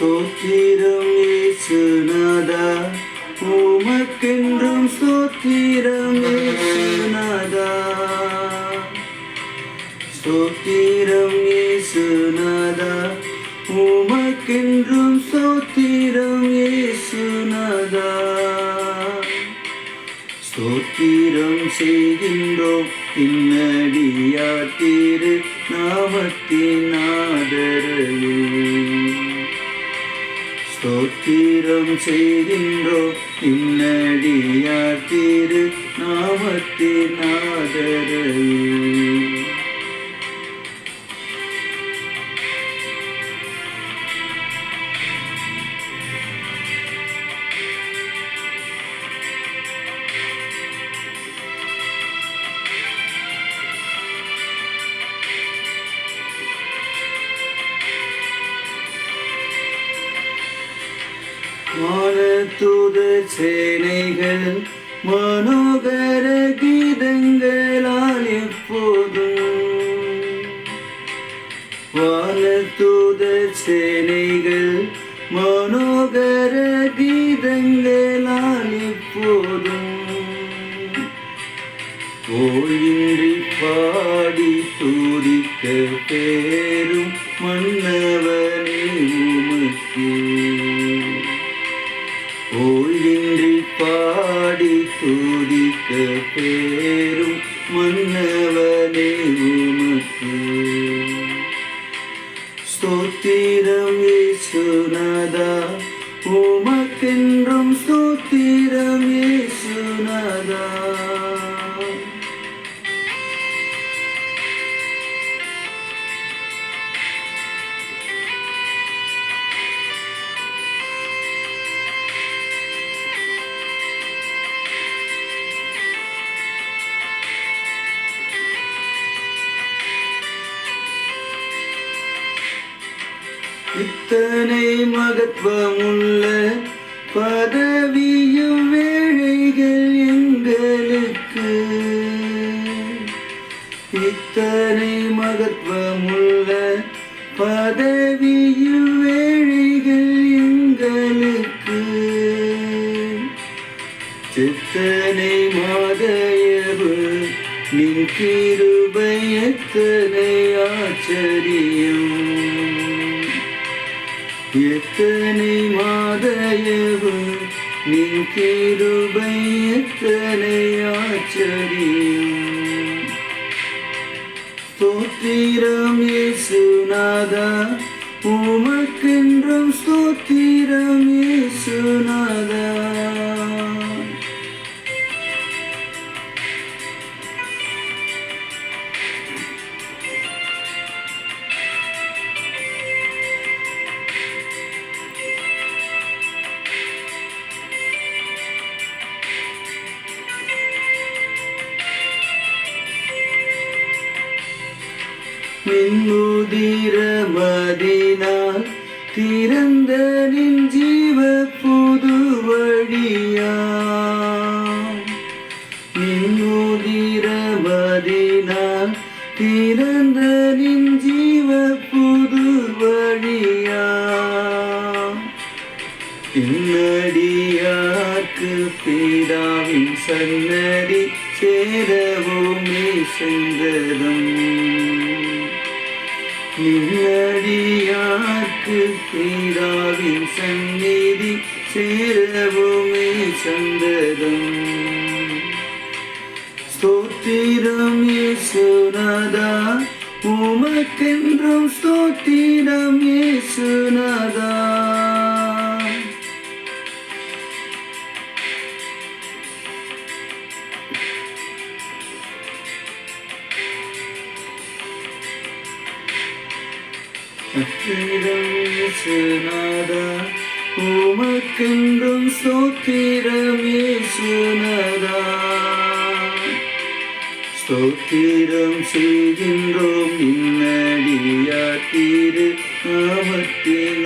ஸ்தோத்திரம் ஏசுநாதா உமக்கென்றும் ஸ்தோத்திரம் ஏசுநாதா. ஸ்தோத்திரம் ஏசுநாதா உமக்கென்றும் ஸ்தோத்திரம் ஏசுநாதா. ஸ்தோத்திரம் செய்கின்றோம் பின்னடியா திரு நாமத்தின் ஆதரவு ஸ்தோத்திரம் செய்கின்றோ. இன்னடியார் திரு நாமத்தின் ஆதரவில் வானத்துத சேனைகள் மனோகர கீதங்களால் எப்போதும். வானத்துத சேனைகள் மனோகர கீதங்களால் எப்போதும். ஓயின்றி பாடி துதிக்க பேரும் மண் பேரும் மன்னவனே உமக்கு. ஸ்தோத்திரம் இயேசுநாதா உமக்கென்றும் இத்தனை மகத்துவமுள்ள பதவியும் வேலைகள் எங்களுக்கு. இத்தனை மகத்துவமுள்ள பதவியும் வேலைகள் எங்களுக்கு. சித்தனை மாதயவு நின் கிருபை எத்தனை ஆச்சரியம். எத்தனை மாதையவு நின் கிருபை எத்தனை ஆச்சரியம். ஸ்தோத்திரம் இயேசுநாதா உமக்கென்றும் ஸ்தோத்திரம் இயேசுநாதா. மின்முதிரமதினால் திறந்த நின் ஜீவ புது வழியா மின்னுதிர திறந்த நின் ஜீவ புது வழியா பின்னடியாக்கு பீடாவின் சன்னதி சேரவுமே சென்றதும். நின்னடியாக்கு பீடாவின் சந்நிதி சேரவுமே சந்ததம். ஸ்தோத்திரம் இயேசுநாதா உமக்கென்றும் ஸ்தோத்திரம் இயேசுநாதா. இயேசுநாதா உமக்கெங்கும் ஸ்தோத்திரம் இயேசுநாதா ஸ்தோத்திரம் செய்கின்றோம் இன்னடியா திரு நாமத்தின்